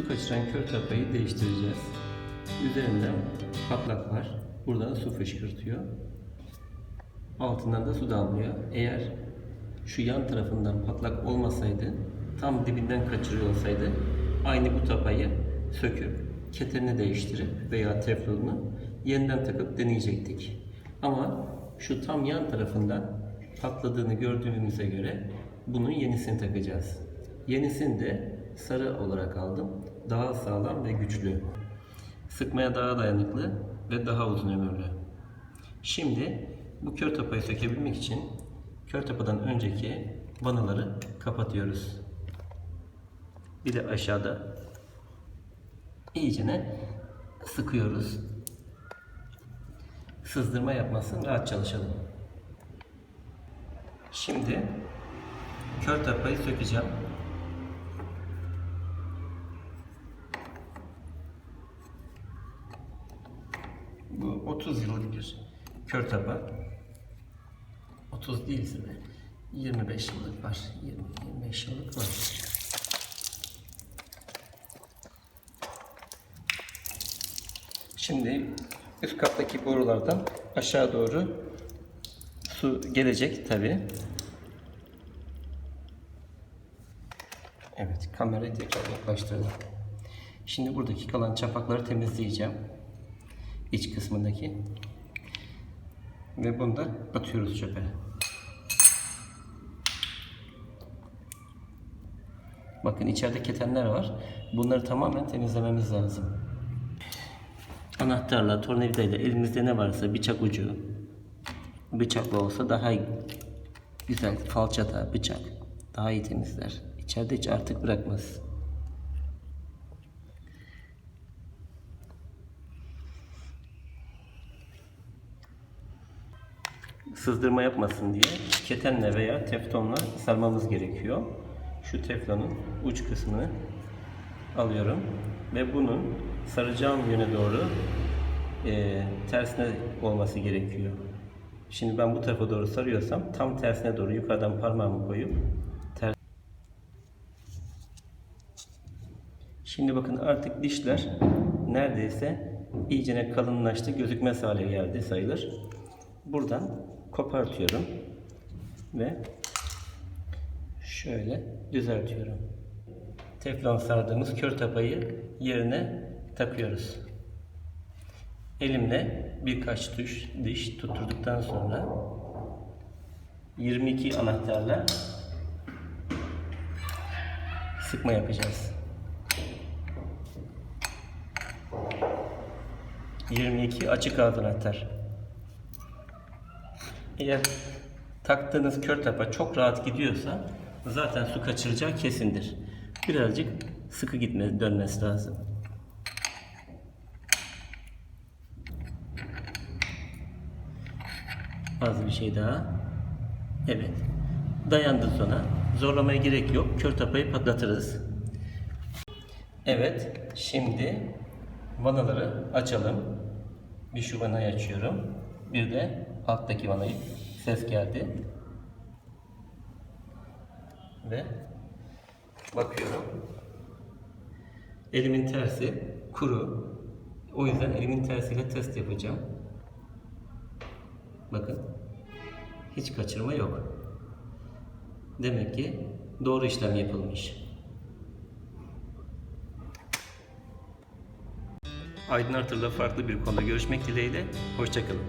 su kaçıran kör tapayı değiştireceğiz. Üzerinden patlak var. Buradan su fışkırtıyor. Altından da su damlıyor. Eğer şu yan tarafından patlak olmasaydı, tam dibinden kaçırıyor olsaydı aynı bu tapayı söküp keterini değiştirip veya teflonunu yeniden takıp deneyecektik. Ama şu tam yan tarafından patladığını gördüğümüze göre bunun yenisini takacağız. Yenisini de sarı olarak aldım. Daha sağlam ve güçlü. Sıkmaya daha dayanıklı ve daha uzun ömürlü. Şimdi bu kör tapayı sökebilmek için kör tapadan önceki vanaları kapatıyoruz. Bir de aşağıda iyicene sıkıyoruz. Sızdırma yapmasın, rahat çalışalım. Şimdi kör tapayı sökeceğim. Bu 30 yıllık bir kör tapa. 30 değilse de 25 yıllık var. 20-25 yıllık var. Şimdi üst kattaki borulardan aşağı doğru su gelecek tabi. Evet kamerayı tekrar yaklaştırdım. Şimdi buradaki kalan çapakları temizleyeceğim. İç kısmındaki. Ve bunu da atıyoruz çöpe. Bakın içeride ketenler var. Bunları tamamen temizlememiz lazım. Anahtarla, tornavidayla elimizde ne varsa bıçak ucu, bıçakla olsa daha güzel. Falçata, bıçak daha iyi temizler. İçeride hiç artık bırakmaz. Sızdırma yapmasın diye ketenle veya teflonla sarmamız gerekiyor. Şu teflonun uç kısmını alıyorum ve bunun saracağım yöne doğru e, tersine olması gerekiyor. Şimdi ben bu tarafa doğru sarıyorsam tam tersine doğru yukarıdan parmağımı koyup ters Şimdi bakın artık dişler neredeyse iyicene kalınlaştı, gözükmez hale geldi sayılır. Buradan kopartıyorum ve şöyle düzeltiyorum. Teflon sardığımız kör tapayı yerine takıyoruz. Elimle birkaç tuş diş tutturduktan sonra 22 anahtarla sıkma yapacağız. 22 açık ağız anahtar. Eğer taktığınız kör tapa çok rahat gidiyorsa zaten su kaçıracağı kesindir. Birazcık sıkı gitme dönmesi lazım. Az bir şey daha. Evet. Dayandı sona. Zorlamaya gerek yok. Kör tapayı patlatırız. Evet. Şimdi vanaları açalım. Bir şu vanayı açıyorum. Bir de alttaki vanayı. Ses geldi. Ve bakıyorum. Elimin tersi kuru. O yüzden elimin tersiyle test yapacağım. Bakın. Hiç kaçırma yok. Demek ki doğru işlem yapılmış. Aydın Artır'la farklı bir konuda görüşmek dileğiyle. Hoşçakalın.